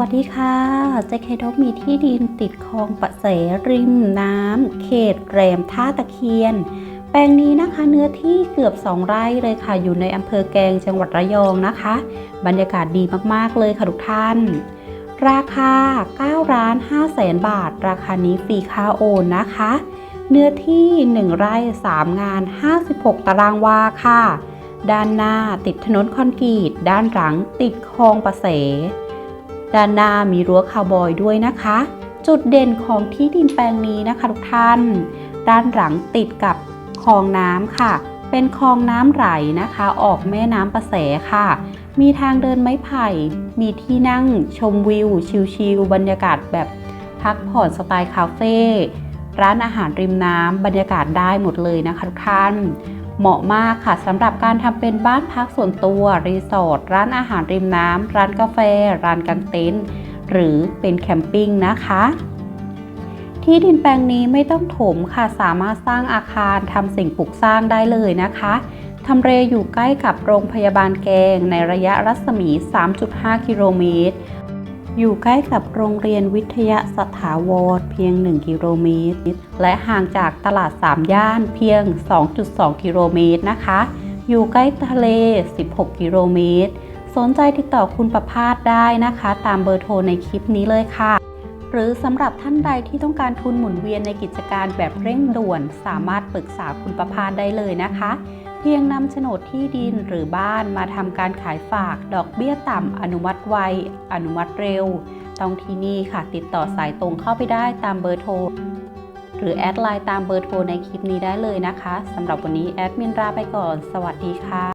วัสดีค่ะเจคดกมีที่ดินติดคลองประเสริมน้ำเขตแรมท่าตะเคียน แปลงนี้นะคะเนื้อที่เกือบ 2 ไร่เลยค่ะ อยู่ในอำเภอแกงจังหวัดระยองนะคะ บรรยากาศดีมากๆเลยค่ะทุกท่าน ราคา9ล้าน5แสนบาท ราคานี้ฟรีค่าโอนนะคะ เนื้อที่ 1 ไร่ 3 งาน 56 ตารางวาค่ะ ด้านหน้าติดถนนคอนกรีต ด้านหลังติดคลองประเส ด้านหน้ามีรั้วคาวบอยด้วยนะคะ จุดเด่นของที่ดินแปลงนี้นะคะทุกท่าน ด้านหลังติดกับคลองน้ำค่ะ เป็นคลองน้ำไหลนะคะ ออกแม่น้ำประแสค่ะ มีทางเดินไม้ไผ่ มีที่นั่งชมวิว ชิลๆบรรยากาศแบบพักผ่อนสไตล์คาเฟ่ร้านอาหารริมน้ำบรรยากาศได้หมดเลยนะคะทุกท่าน เหมาะมากค่ะสำหรับการทำเป็นบ้านพักส่วนตัว รีสอร์ทร้านอาหารริมน้ำร้านกาแฟ ร้านกางเต็นท์หรือเป็นแคมปิ้งนะคะ ที่ดินแปลงนี้ไม่ต้องถมค่ะสามารถสร้างอาคารทำสิ่งปลูกสร้างได้เลยนะคะทำเรอยู่ใกล้กับโรงพยาบาลแกงในระยะรัศมี 3.5 กิโลเมตร อยู่ใกล้กับโรงเรียนวิทยาสถาวรเพียง 1 กิโลเมตร และห่างจากตลาด 3 ย่านเพียง 2.2 กิโลเมตรนะคะ อยู่ใกล้ทะเล 16 กิโลเมตร สนใจติดต่อคุณประพาสได้นะคะ ตามเบอร์โทรในคลิปนี้เลยค่ะ หรือสำหรับท่านใดที่ต้องการทุนหมุนเวียนในกิจการแบบเร่งด่วน สามารถปรึกษาคุณประพาสได้เลยนะคะ เพียงนำโฉนดที่ดินหรือบ้านมาทำการขายฝากดอกเบี้ยต่ำอนุมัติไว อนุมัติเร็ว ต้องที่นี่ค่ะติดต่อสายตรงเข้าไปได้ตามเบอร์โทร หรือแอดไลน์ตามเบอร์โทรในคลิปนี้ได้เลยนะคะสำหรับวันนี้แอดมินลาไปก่อน สวัสดีค่ะ